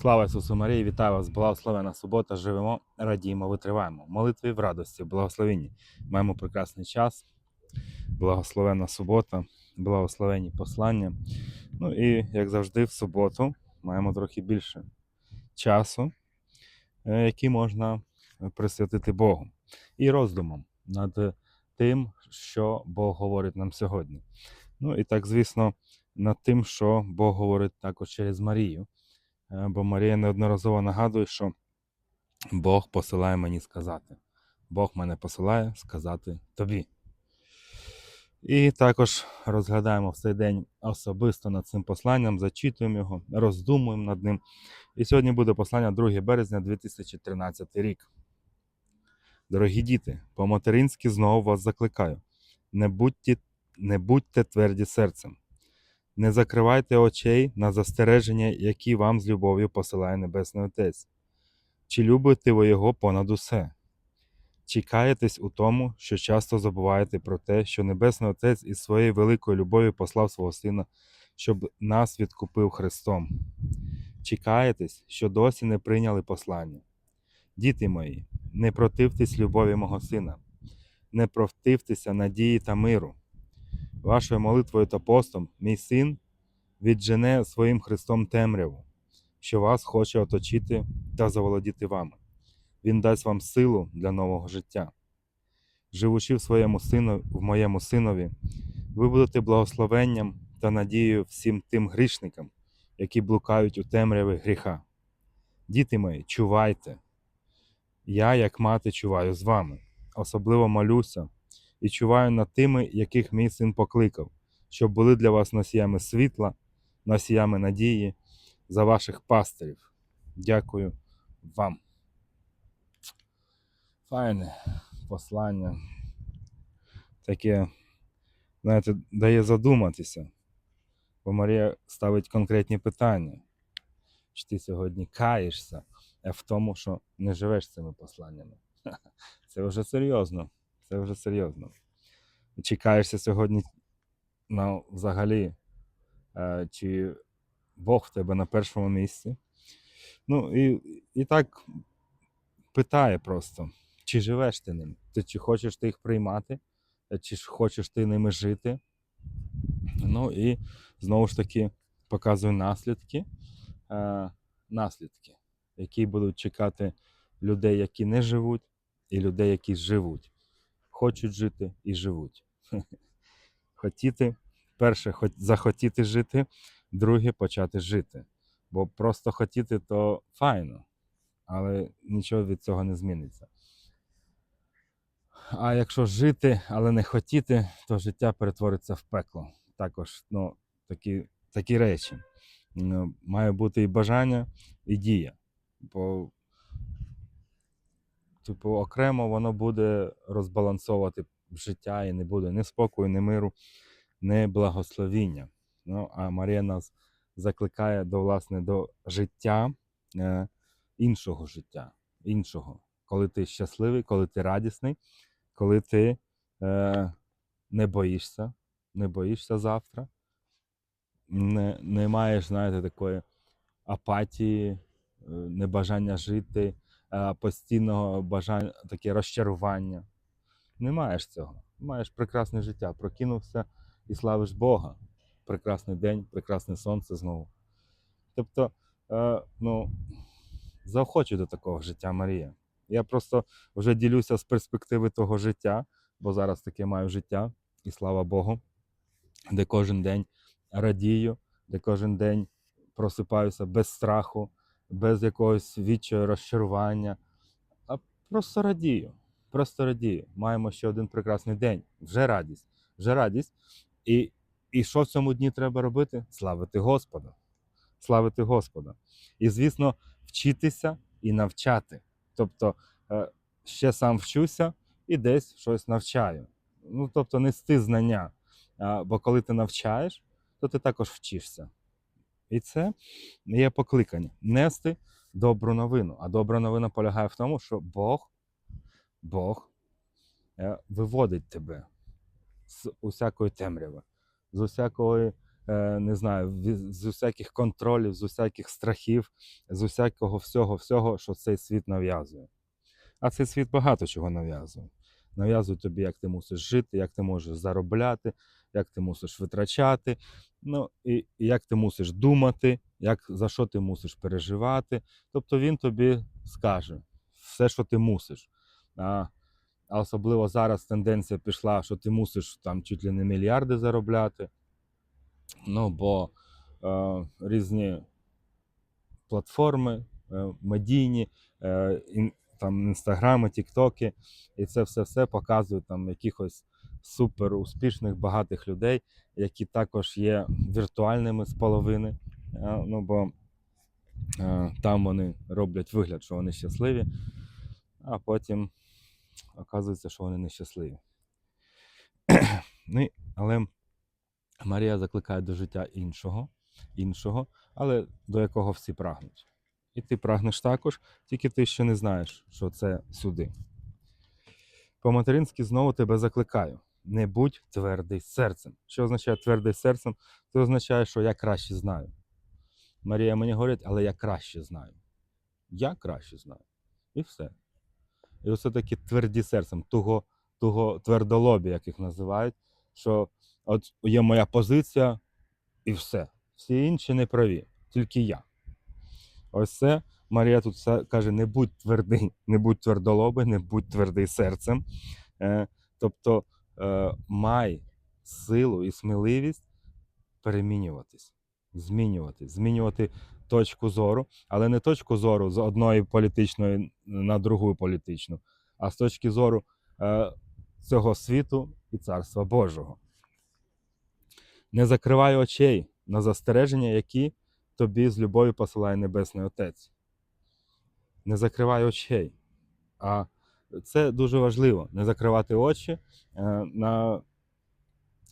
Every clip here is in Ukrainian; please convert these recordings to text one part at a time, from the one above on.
Слава Ісусу Марії, вітаю вас, благословена субота. Живемо, радіємо, витриваємо. Молитві в радості, благословенні. Маємо прекрасний час, благословена субота, благословенні послання. Ну і як завжди, в суботу маємо трохи більше часу, е, який можна присвятити Богу і роздумам над тим, що Бог говорить нам сьогодні. Ну і так, звісно, над тим, що Бог говорить також через Марію. Е, Бо Марія неодноразово нагадує, що Бог посилає мені сказати. Бог мене посилає сказати тобі. І також розглядаємо в цей день особисто над цим посланням, зачитуємо його, роздумуємо над ним. І сьогодні буде послання 2 березня 2013 рік. Дорогі діти, по-материнськи знову вас закликаю. Не будьте, не будьте тверді серцем. Не закривайте очей на застереження, які вам з любов'ю посилає Небесний Отець. Чи любите ви Його понад усе? Чи каєтесь у тому, що часто забуваєте про те, що Небесний Отець із своєю великою любов'ю послав свого Сина, щоб нас відкупив Христом? Чи каєтесь, що досі не прийняли послання? Діти мої, не противтесь любові мого Сина, не противтеся надії та миру. Вашою молитвою та постом мій син віджене своїм Христом темряву, що вас хоче оточити та заволодіти вами. Він дасть вам силу для нового життя. Живучи в своєму сину, в моєму синові, ви будете благословенням та надією всім тим грішникам, які блукають у темряві гріха. Діти мої, чувайте. Я, як мати, чуваю з вами, особливо молюся і чуваю над тими, яких мій син покликав, щоб були для вас носіями світла, носіями надії за ваших пастирів. Дякую вам. Файне послання. Таке, знаєте, дає задуматися. Бо Марія ставить конкретні питання. Чи ти сьогодні каєшся в тому, що не живеш цими посланнями? Це вже серйозно. Це вже серйозно. Чи каєшся сьогодні ну, взагалі, е, чи Бог в тебе на першому місці? Ну, і, і так питає просто, чи живеш ти ним? Ти чи хочеш ти їх приймати, Е, чи хочеш ти ними жити? Ну і знову ж таки показує наслідки, е, наслідки, які будуть чекати людей, які не живуть, і людей, які живуть. Хочуть жити і живуть. Хотіти, перше, захотіти жити, друге почати жити. Бо просто хотіти то файно, але нічого від цього не зміниться. А якщо жити, але не хотіти, то життя перетвориться в пекло. Також ну, такі, такі речі. Ну, Має бути і бажання, і дія. Бо, типу, окремо воно буде розбалансовувати життя і не буде ні спокою, ні миру, ні благословіння. Ну, а Марія нас закликає до, власне, до життя, е, іншого життя, іншого. Коли ти щасливий, коли ти радісний, коли ти е, не боїшся, не боїшся завтра, не, не маєш, знаєте, такої апатії, е, небажання жити, постійного бажання, таке розчарування. Не маєш цього. Маєш прекрасне життя. Прокинувся і славиш Бога. Прекрасний день, прекрасне сонце знову. Тобто, е, ну, заохочу до такого життя Марія. Я просто вже ділюся з перспективи того життя, бо зараз таке маю життя, і слава Богу, де кожен день радію, де кожен день просипаюся без страху, без якогось відчаю, розчарування, а просто радію. Просто радію. Маємо ще один прекрасний день. Вже радість. Вже радість. І, і що в цьому дні треба робити? Славити Господа. Славити Господа. І, звісно, вчитися і навчати. Тобто е, ще сам вчуся і десь щось навчаю. Ну, тобто нести знання. Бо коли ти навчаєш, то ти також вчишся. І це є покликання нести добру новину. А добра новина полягає в тому, що Бог, Бог е, виводить тебе з усякої темряви, з усякої е, не знаю, з усяких контролів, з усяких страхів, з усякого всього, всього, що цей світ нав'язує. А цей світ багато чого нав'язує. Нав'язує тобі, як ти мусиш жити, як ти можеш заробляти, як ти мусиш витрачати, ну і, як ти мусиш думати, як, за що ти мусиш переживати. Тобто він тобі скаже все, що ти мусиш. А, а особливо зараз тенденція пішла, що ти мусиш там чуть ли не мільярди заробляти. Ну, бо е, різні платформи е, медійні, е, там інстаграми, тіктоки, і це все все показують там якихось супер успішних, багатих людей, які також є віртуальними з половини. Е, ну, бо е, там вони роблять вигляд, що вони щасливі, а потім оказується, що вони нещасливі. ну, але Марія закликає до життя іншого, іншого, але до якого всі прагнуть. І ти прагнеш також, тільки ти ще не знаєш, що це сюди. По-материнськи знову тебе закликаю: не будь твердий серцем. Що означає твердий серцем? Це означає, що я краще знаю. Марія мені говорить, але я краще знаю. Я краще знаю. І все. І оце такі тверді серцем, туго, туго твердолобі, як їх називають, що от є моя позиція, і все. Всі інші не праві, тільки я. Ось це Марія тут каже: не будь твердий, не будь твердолобий, не будь твердий серцем. Е, тобто май силу і сміливість перемінюватись, змінювати, змінювати точку зору, але не точку зору з одної політичної на другу політичну, а з точки зору е, цього світу і царства Божого. Не закривай очей на застереження, які тобі з любов'ю посилає Небесний Отець. Не закривай очей. А це дуже важливо не закривати очі е, на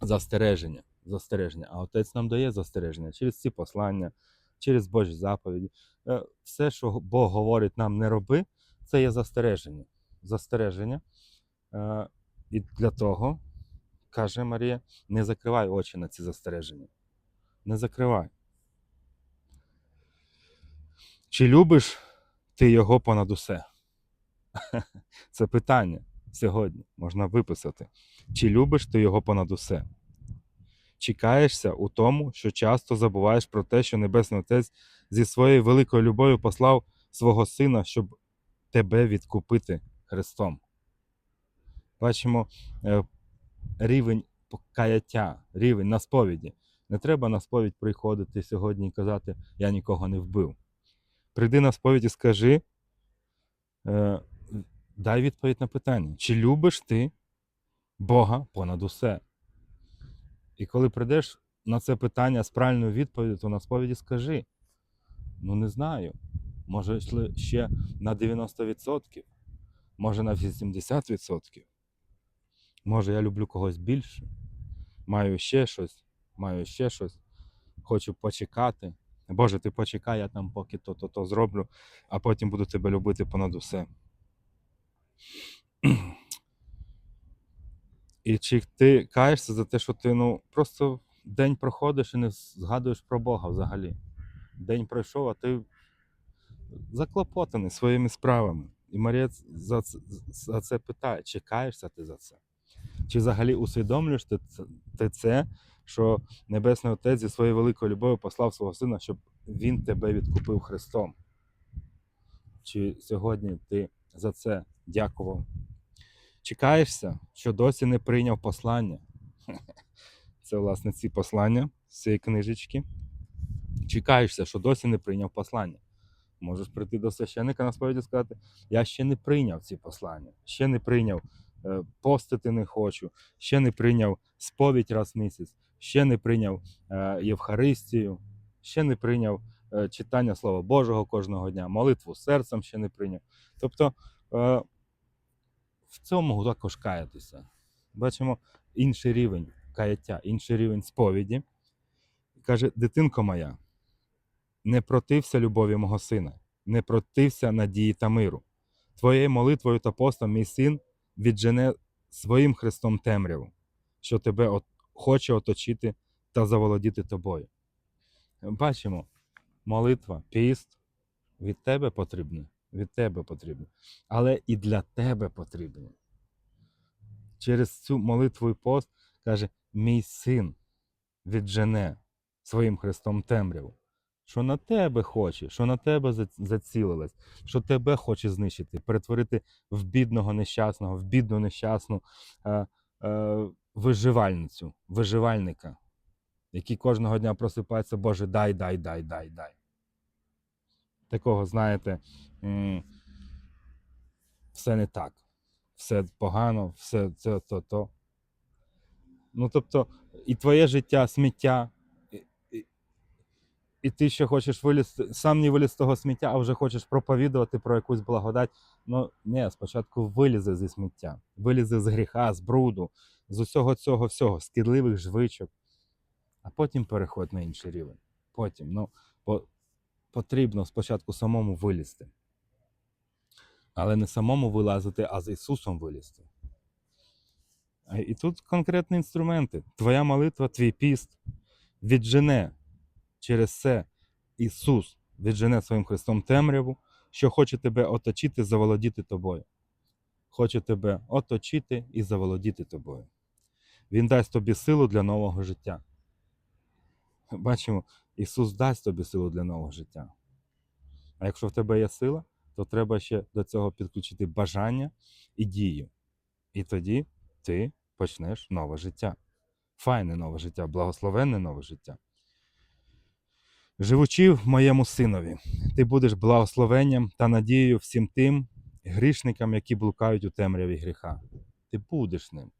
застереження. застереження. А Отець нам дає застереження через ці послання, через Божі заповіді. Е, Все, що Бог говорить нам не роби, це є застереження. Застереження. Е, І для того, каже Марія, не закривай очі на ці застереження. Не закривай. Чи любиш ти його понад усе? Це питання сьогодні можна виписати. Чи любиш ти його понад усе? Чи каєшся у тому, що часто забуваєш про те, що Небесний Отець зі своєю великою любов'ю послав свого сина, щоб тебе відкупити Христом? Бачимо е, рівень каяття, рівень на сповіді. Не треба на сповідь приходити сьогодні і казати, я нікого не вбив. Прийди на сповідь і скажи, е, дай відповідь на питання, чи любиш ти Бога понад усе? І коли прийдеш на це питання з правильною відповіддю, то на сповіді скажи: ну не знаю, може ще на 90%, може на 80%. Може, я люблю когось більше, маю ще щось, маю ще щось, хочу почекати. Боже, ти почекай, я там поки то-то то зроблю, а потім буду тебе любити понад усе. І чи ти каєшся за те, що ти ну, просто день проходиш і не згадуєш про Бога взагалі. День пройшов, а ти заклопотаний своїми справами. І Марія за це, за це питає, чи каєшся ти за це? Чи взагалі усвідомлюєш ти це, ти це, що Небесний Отець зі своєю великою любов'ю послав свого сина, щоб він тебе відкупив Христом? Чи сьогодні ти за це дякував? Чекаєшся, що досі не прийняв послання. Це, власне, ці послання з цієї книжечки. Чекаєшся, що досі не прийняв послання. Можеш прийти до священника на сповіді і сказати: Я ще не прийняв ці послання, ще не прийняв е, постити не хочу, ще не прийняв сповідь раз в місяць, ще не прийняв е, Євхаристію, ще не прийняв е, читання Слова Божого кожного дня, молитву серцем ще не прийняв. Тобто в цьому також каятися. Бачимо інший рівень каяття, інший рівень сповіді. Каже, дитинко моя, не протився любові мого сина, не протився надії та миру. Твоєю молитвою та постом мій син віджене своїм Христом темряву, що тебе от, хоче оточити та заволодіти тобою. Бачимо, молитва, піст від тебе потрібне, від тебе потрібне, але і для тебе потрібне. Через цю молитву і пост каже: мій син віджене своїм Христом темряву. Що на тебе хоче, що на тебе зац- зацілилась, що тебе хоче знищити, перетворити в бідного нещасного, в бідну нещасну е, е, виживальницю, виживальника, який кожного дня просипається, Боже, дай, дай, дай, дай, дай. Такого, знаєте, все не так, все погано, все це то, то. Ну, тобто, і твоє життя сміття, і, ти ще хочеш вилізти, сам не виліз з того сміття, а вже хочеш проповідувати про якусь благодать. Ну, ні, спочатку вилізи зі сміття, вилізи з гріха, з бруду, з усього цього всього, з кидливих жвичок, а потім переходь на інший рівень. Потім, ну, по, потрібно спочатку самому вилізти. Але не самому вилазити, а з Ісусом вилізти. І тут конкретні інструменти. Твоя молитва, твій піст віджене через це Ісус віджене своїм Христом темряву, що хоче тебе оточити, заволодіти тобою. Хоче тебе оточити і заволодіти тобою. Він дасть тобі силу для нового життя. Бачимо, Ісус дасть тобі силу для нового життя. А якщо в тебе є сила, то треба ще до цього підключити бажання і дію. І тоді ти почнеш нове життя. Файне нове життя, благословенне нове життя. Живучи в моєму синові, ти будеш благословенням та надією всім тим грішникам, які блукають у темряві гріха. Ти будеш ним.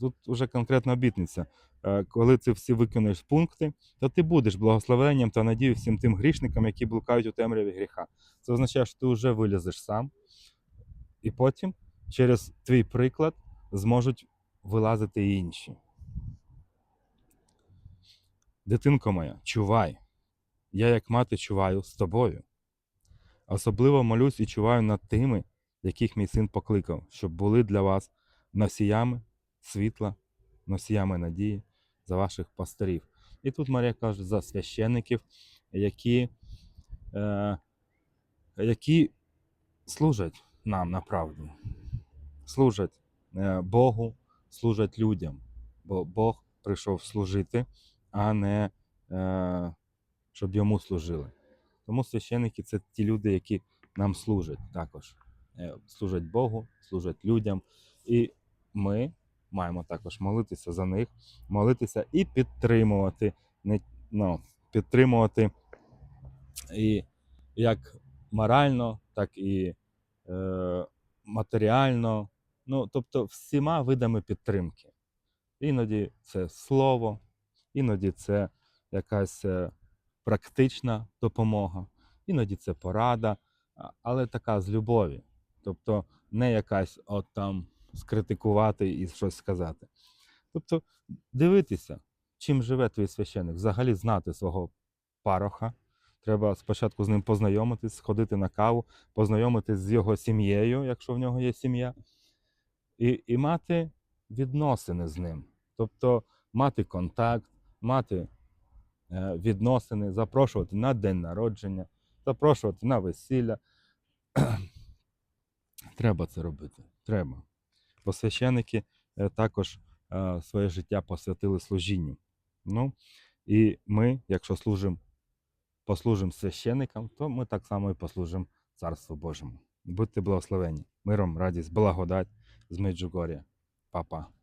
Тут вже конкретна обітниця. Е, Коли ти всі виконуєш пункти, то ти будеш благословенням та надією всім тим грішникам, які блукають у темряві гріха. Це означає, що ти вже вилізеш сам, і потім через твій приклад зможуть вилазити і інші. Дитинко моя, чувай. Я, як мати, чуваю з тобою. Особливо молюсь і чуваю над тими, яких мій син покликав, щоб були для вас носіями світла, носіями надії за ваших пастирів. І тут Марія каже за священників, які, е, які служать нам на правду, служать е, Богу, служать людям. Бо Бог прийшов служити, а не е, щоб йому служили. Тому священники це ті люди, які нам служать також. Е, Служать Богу, служать людям. І ми маємо також молитися за них, молитися і підтримувати, не, ну, підтримувати і як морально, так і е, матеріально. Ну, тобто всіма видами підтримки. Іноді це слово, іноді це якась е, практична допомога, іноді це порада, але така з любові. Тобто не якась от там скритикувати і щось сказати. Тобто дивитися, чим живе твій священик, взагалі знати свого пароха. Треба спочатку з ним познайомитись, сходити на каву, познайомитись з його сім'єю, якщо в нього є сім'я, і, і мати відносини з ним. Тобто мати контакт, мати е, відносини, запрошувати на день народження, запрошувати на весілля. Треба це робити. Треба. Бо священики е, також е, своє життя посвятили служінню. Ну, і ми, якщо служимо, послужимо священникам, то ми так само і послужимо Царству Божому. Будьте благословені. Миром, радість, благодать з Меджугор'я. Па-па.